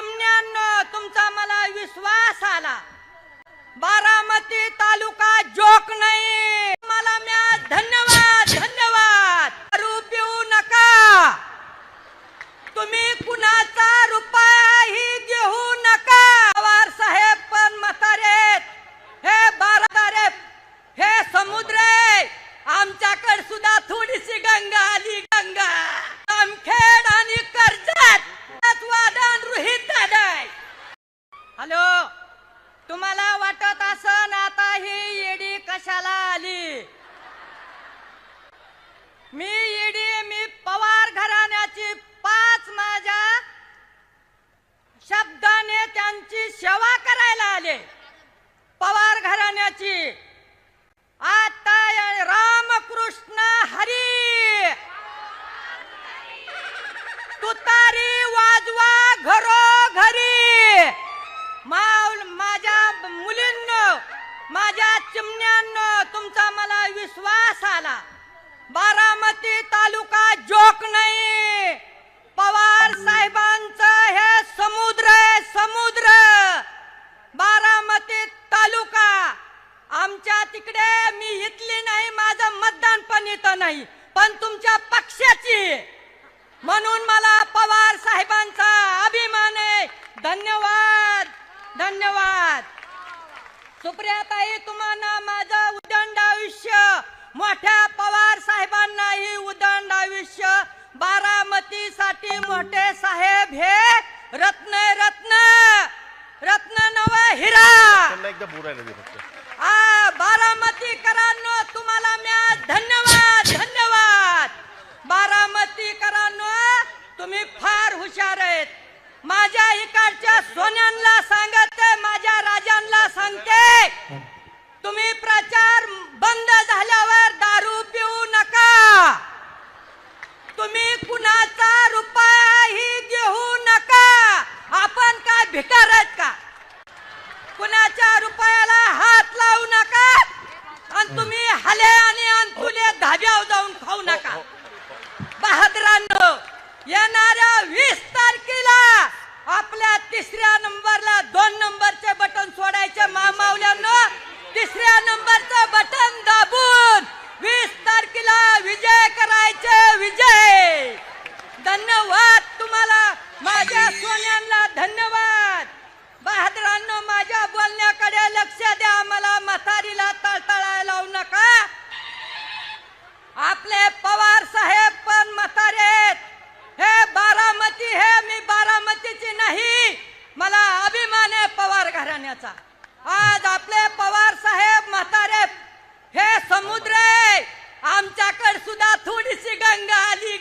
चिमण्यान तुमचा मला विश्वास आला. बारामती तालुका जोक नाही मला म्या धन्यवाद धन्यवाद दारू पिऊ नका तुम्ही कुणाचा रुपयाही घेऊ नका पवार साहेब पण म्हातारेत हे बारादारे हे समुद्र आहे. आमच्याकडे सुद्धा थोडीशी गंगा आली गंगा जामखेड आणि कर्जत वादन रोहित दादा हॅलो तुम्हाला वाटत असन आता ही येडी कशाला आली मी ईडी मी पवार घराण्याची पाच माझ्या शब्दाने त्यांची सेवा करायला आले पवार घराण्याची आता या रामकृष्ण हरी. तुतारी वाजवा घरोघरी. माऊल माझ्या मुलींनो माझ्या चिमण्यांनो तुमचा मला विश्वास आला. बारामती तालुका जोक नाही पवार साहेबांचं हे समुद्र आहे समुद्र बारामती तालुका आमच्या तिकडे मी इथली नाही माझं मतदान पण इथं नाही पण तुमच्या पक्षाची. म्हणून मला पवार साहेबांचा अभिमान आहे. धन्यवाद धन्यवाद. सुप्रियाताई तुम्हाला माझं उदंड आयुष्य मोठ्या पवार साहेबांनाही उदंड आयुष्य बारामतीसाठी मोठे साहेब हे रत्न रत्न. रत्न नव हिरा. त्यांना हुशार आहेत. माझ्या इकडच्या सोन्यांना सांगते माझ्या राजांना सांगते. तुम्ही प्रचार बंद झाल्यावर दारू पिऊ नका. तुम्ही कुणाचा रुपयाही घेऊ नका. आपण काय भिकार आहेत का? कुणाच्या रुपयाला हात लावू नका. आणि तुम्ही हले आणि अंतुले धाब्यावर जाऊन खाऊ नका. येणाऱ्या वीस तारखेला आपल्या तिसऱ्या नंबरला दोन नंबरचे बटन सोडायचे मामावल्यानं. तिसऱ्या नंबरचं बटन दाबून वीस तारखेला विजय करायचे विजय. धन्यवाद तुम्हाला माझ्या सोन्यांना धन्यवाद. बहादरांनो माझ्या बोलण्याकडे लक्ष द्या मला म्हातारीला तळतळायला लावू नका. आपले जाण्याचा आज आपले पवार साहेब म्हातारे हे समुद्र आहे. आमच्याकडे सुद्धा थोडीशी गंगा आली.